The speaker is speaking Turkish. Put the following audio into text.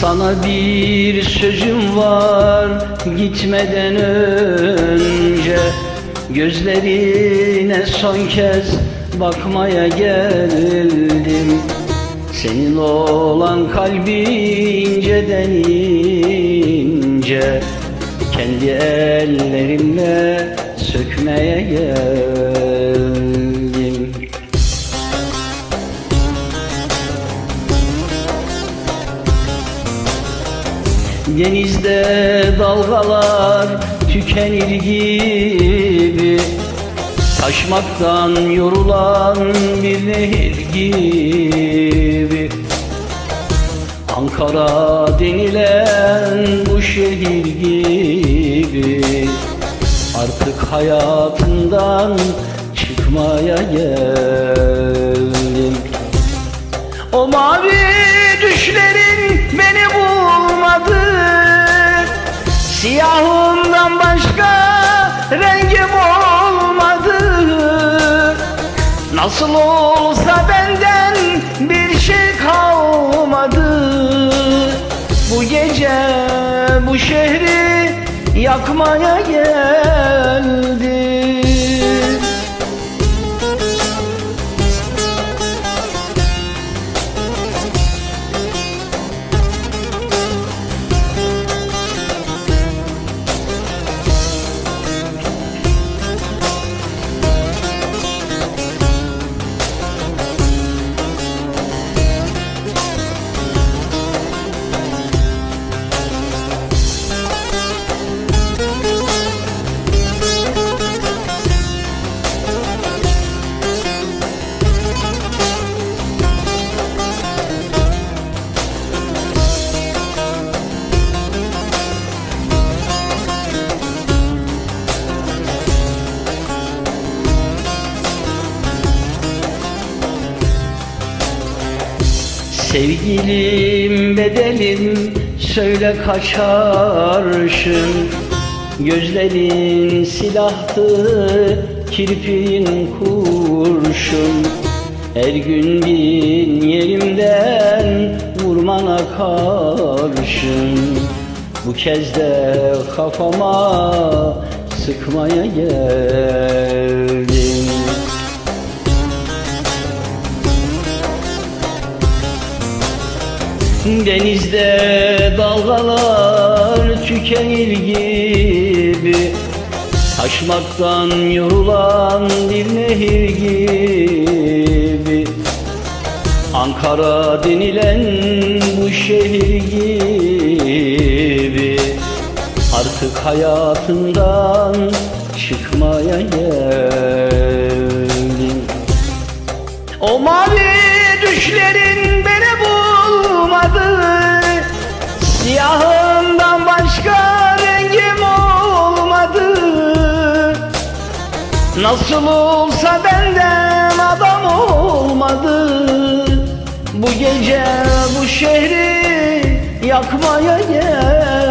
Sana bir sözüm var gitmeden önce. Gözlerine son kez bakmaya geldim. Senin olan kalbi inceden ince. Kendi ellerimle sökmeye geldim Denizde dalgalar tükenir gibi. Taşmaktan yorulan bir nehir gibi. Ankara denilen bu şehir gibi. Artık hayatından çıkmaya geldim. O mavi Siyahımdan başka rengim olmadı. Nasıl olsa benden bir şey kalmadı. Bu gece bu şehri yakmaya geldim Sevgilim bedelim söyle kaçarsın Gözlerin silahtı kirpiğin kurşun. Her gün bin yerimden vurmana karşın. Bu kez de kafama sıkmaya geldim Denizde dalgalar tükenir gibi. Taşmaktan yorulan bir nehir gibi. Ankara denilen bu şehir gibi. Artık hayatından çıkmaya geldim. O mavi düşlerin Siyahımdan başka rengim olmadı. Nasıl olsa benden adam olmadı. Bu gece bu şehri yakmaya gel